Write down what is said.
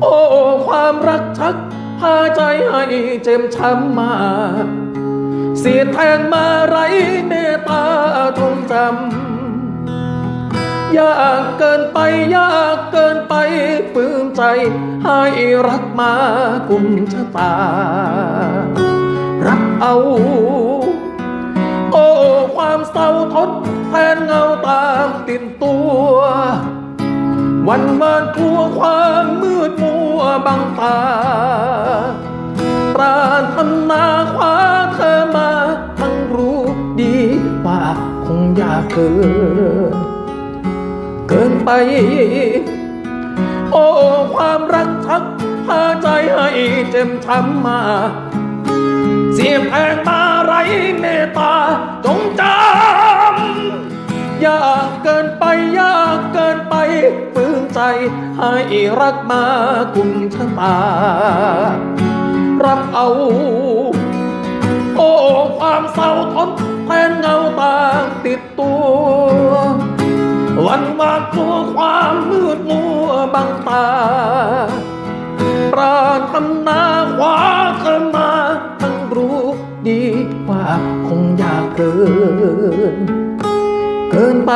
โอ้ความรักชัก พาใจให้เจ็มช้ำมา เสียแทงมาไรเมตตาทงจำยากเกินไปยากเกินไปฝืนใจ ให้รักมากุมชะตา รับเอา โอ้ความเศร้าทดแทนเงาตามติดตัว วันวานกลัวความ ว่าคงยากเกิน เกินไป โอ้ ความรักชักพาใจให้เจ็มช้ำมา เสียแทงมาไรเมตตาจงจำยากเกินไปยากเกินไปฝืนใจ ให้รักมากุมชะตา รับเอา เศร้าทนแทนเงาตาติดตัว วันวานกลัวความมืดมัวบังตา ปรารถนาคว้าเธอมาทั้งรู้ดีว่าคงยากเกิน เกินไป